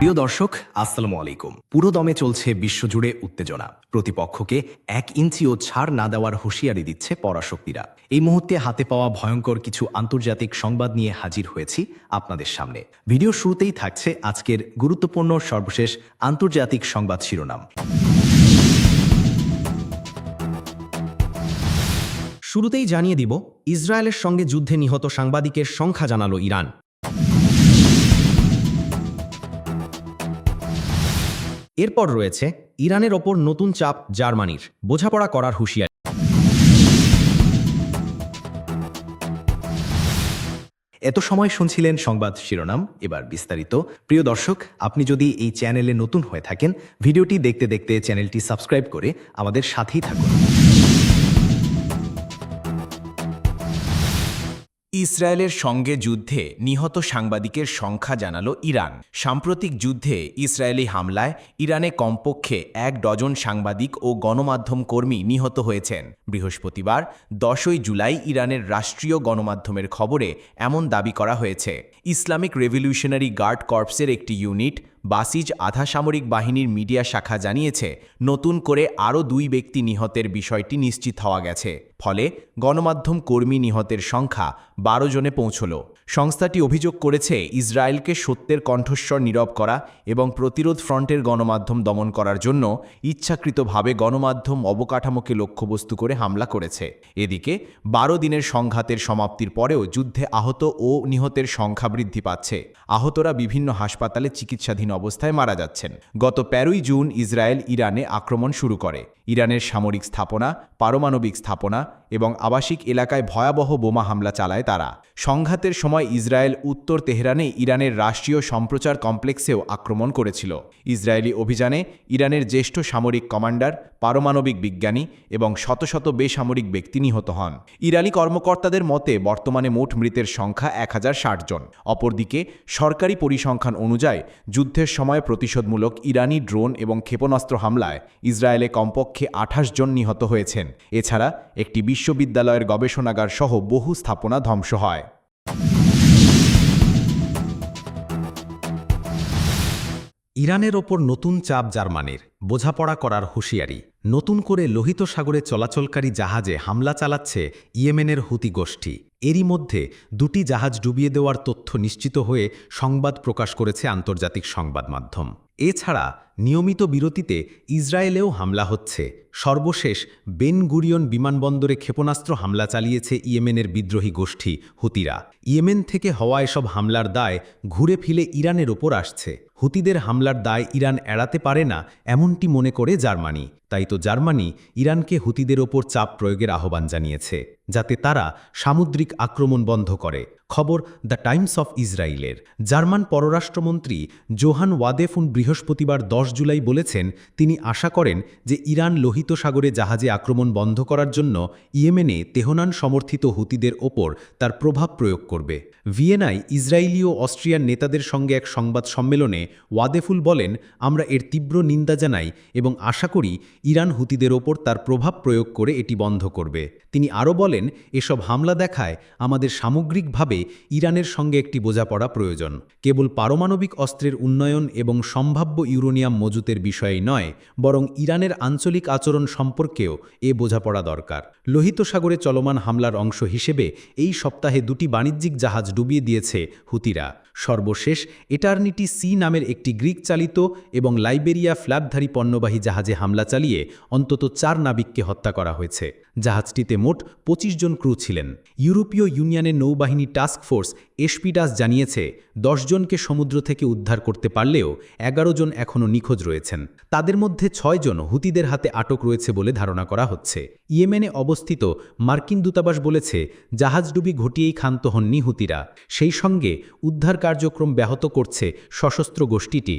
প্রিয় দর্শক, আসসালামু আলাইকুম। পুরো দমে চলছে বিশ্বজুড়ে উত্তেজনা। প্রতিপক্ষকে এক ইঞ্চিও ছাড় না দেওয়ার হুঁশিয়ারি দিচ্ছে পরাশক্তিরা। এই মুহূর্তে হাতে পাওয়া ভয়ঙ্কর কিছু আন্তর্জাতিক সংবাদ নিয়ে হাজির হয়েছি আপনাদের সামনে। ভিডিও শুরুতেই থাকছে আজকের গুরুত্বপূর্ণ সর্বশেষ আন্তর্জাতিক সংবাদ শিরোনাম। শুরুতেই জানিয়ে দিব, ইসরায়েলের সঙ্গে যুদ্ধে নিহত সাংবাদিকের সংখ্যা জানালো ইরান। এরপর রয়েছে ইরানের ওপর নতুন চাপ জার্মানির। বোঝাপড়া করার হুঁশিয়ারি। এত সময় শুনছিলেন সংবাদ শিরোনাম, এবার বিস্তারিত। প্রিয় দর্শক, আপনি যদি এই চ্যানেলে নতুন হয়ে থাকেন, ভিডিওটি দেখতে দেখতে চ্যানেলটি সাবস্ক্রাইব করে আমাদের সাথেই থাকুন। ইসরায়েলের সঙ্গে যুদ্ধে নিহত সাংবাদিকের সংখ্যা জানালো ইরান। সাম্প্রতিক যুদ্ধে ইসরায়েলি হামলায় ইরানে কমপক্ষে এক ডজন সাংবাদিক ও গণমাধ্যম কর্মী নিহত হয়েছেন। বৃহস্পতিবার, দশই জুলাই ইরানের রাষ্ট্রীয় গণমাধ্যমের খবরে এমন দাবি করা হয়েছে। ইসলামিক রেভলিউশনারি গার্ড কর্পসের একটি ইউনিট বাসিজ আধা সামরিক বাহিনীর মিডিয়া শাখা জানিয়েছে, নতুন করে আরও দুই ব্যক্তি নিহতের বিষয়টি নিশ্চিত হওয়া গেছে। ফলে গণমাধ্যম কর্মী নিহতের সংখ্যা বারো জনে পৌঁছল। সংস্থাটি অভিযোগ করেছে, ইসরায়েলকে সত্যের কণ্ঠস্বর নীরব করা এবং প্রতিরোধ ফ্রন্টের গণমাধ্যম দমন করার জন্য ইচ্ছাকৃতভাবে গণমাধ্যম অবকাঠামোকে লক্ষ্যবস্তু করে হামলা করেছে। এদিকে, বারো দিনের সংঘাতের সমাপ্তির পরেও যুদ্ধে আহত ও নিহতের সংখ্যা বৃদ্ধি পাচ্ছে। আহতরা বিভিন্ন হাসপাতালে চিকিৎসাধীন অবস্থায় মারা যাচ্ছেন। গত তেরোই জুন ইসরায়েল ইরানে আক্রমণ শুরু করে। ইরানের সামরিক স্থাপনা, পারমাণবিক স্থাপনা এবং আবাসিক এলাকায় ভয়াবহ বোমা হামলা চালায় তারা। সংঘাতের সময় ইসরায়েল উত্তর তেহরানে ইরানের রাষ্ট্রীয় সম্প্রচার কমপ্লেক্সেও আক্রমণ করেছিল। ইসরায়েলি অভিযানে ইরানের জ্যেষ্ঠ সামরিক কমান্ডার, পারমাণবিক বিজ্ঞানী এবং শত শত বেসামরিক ব্যক্তি নিহত হন। ইরানি কর্মকর্তাদের মতে, বর্তমানে মোট মৃতের সংখ্যা এক হাজার ষাট জন। অপরদিকে, সরকারি পরিসংখ্যান অনুযায়ী, যুদ্ধের সময় প্রতিশোধমূলক ইরানি ড্রোন এবং ক্ষেপণাস্ত্র হামলায় ইসরায়েলে কমপক্ষে আঠাশ জন নিহত হয়েছেন। এছাড়া, একটি বিশ্ববিদ্যালয়ের গবেষণাগার সহ বহু স্থাপনা ধ্বংস হয়। ইরানের ওপর নতুন চাপ জার্মানির, বোঝাপড়া করার হুঁশিয়ারি। নতুন করে লোহিত সাগরে চলাচলকারী জাহাজে হামলা চালাচ্ছে ইয়েমেনের হুতি গোষ্ঠী। এরই মধ্যে দুটি জাহাজ ডুবিয়ে দেওয়ার তথ্য নিশ্চিত হয়ে সংবাদ প্রকাশ করেছে আন্তর্জাতিক সংবাদ মাধ্যম। এছাড়া নিয়মিত বিরতিতে ইসরায়েলেও হামলা হচ্ছে। সর্বশেষ বেন গুরিয়ন বিমানবন্দরে ক্ষেপণাস্ত্র হামলা চালিয়েছে ইয়েমেনের বিদ্রোহী গোষ্ঠী হুতিরা। ইয়েমেন থেকে হওয়া এসব হামলার দায় ঘুরে ফিলে ইরানের ওপর আসছে। হুতিদের হামলার দায় ইরান এড়াতে পারে না, এমনটি মনে করে জার্মানি। তাই তো জার্মানি ইরানকে হুতিদের ওপর চাপ প্রয়োগের আহ্বান জানিয়েছে। যাতে তারা সামুদ্রিক আক্রমণ বন্ধ করে। খবর দ্য টাইমস অফ ইসরায়েলের জার্মান পররাষ্ট্রমন্ত্রী জোহান ওয়াদেফুন বৃহস্পতিবার দশ জুলাই বলেছেন, তিনি আশা করেন যে ইরান লোহিত সাগরে জাহাজে আক্রমণ বন্ধ করার জন্য ইয়েমেনে তেহনান সমর্থিত হুতিদের ওপর তার প্রভাব প্রয়োগ করবে। ভিয়েনায় ইসরায়েলি ও অস্ট্রিয়ান নেতাদের সঙ্গে এক সংবাদ সম্মেলনে ওয়াদেফুল বলেন, আমরা এর তীব্র নিন্দা জানাই এবং আশা করি ইরান হুতিদের ওপর তার প্রভাব প্রয়োগ করে এটি বন্ধ করবে। তিনি আরও বলেন এসব হামলা দেখায় আমাদের সামগ্রিকভাবে ইরানের সঙ্গে একটি বোঝাপড়া প্রয়োজন। কেবল পারমাণবিক অস্ত্রের উন্নয়ন এবং সম্ভাব্য ইউরোনিয়াম মজুতের বিষয়ে নয়, বরং ইরানের আঞ্চলিক আচরণ সম্পর্কেও এ বোঝাপড়া দরকার। লোহিত সাগরে চলমান হামলার অংশ হিসেবে এই সপ্তাহে দুটি বাণিজ্যিক জাহাজ ডুবিয়ে দিয়েছে হুতিরা। সর্বশেষ, এটার্নিটি সি নামের একটি গ্রিক চালিত এবং লাইবেরিয়া ফ্ল্যাপধারী পণ্যবাহী জাহাজে হামলা চালিয়ে অন্তত চার নাবিককে হত্যা করা হয়েছে। জাহাজটিতে মোট ২৫ জন ক্রু ছিলেন। ইউরোপীয় ইউনিয়নের নৌবাহিনী টাস্ক ফোর্স এসপিডাস জানিয়েছে জনকে সমুদ্র থেকে উদ্ধার করতে পারলেও এগারো জন এখনও নিখোঁজ রয়েছেন। তাদের মধ্যে ছয় জন হুতিদের হাতে আটক রয়েছে বলে ধারণা করা হচ্ছে। ইয়েমেনে অবস্থিত মার্কিন দূতাবাস বলেছে, জাহাজডুবি ঘটিয়েই ক্ষান্ত হননি হুতিরা। সেই সঙ্গে উদ্ধার কার্যক্রম ব্যাহত করছে সশস্ত্র গোষ্ঠীটি।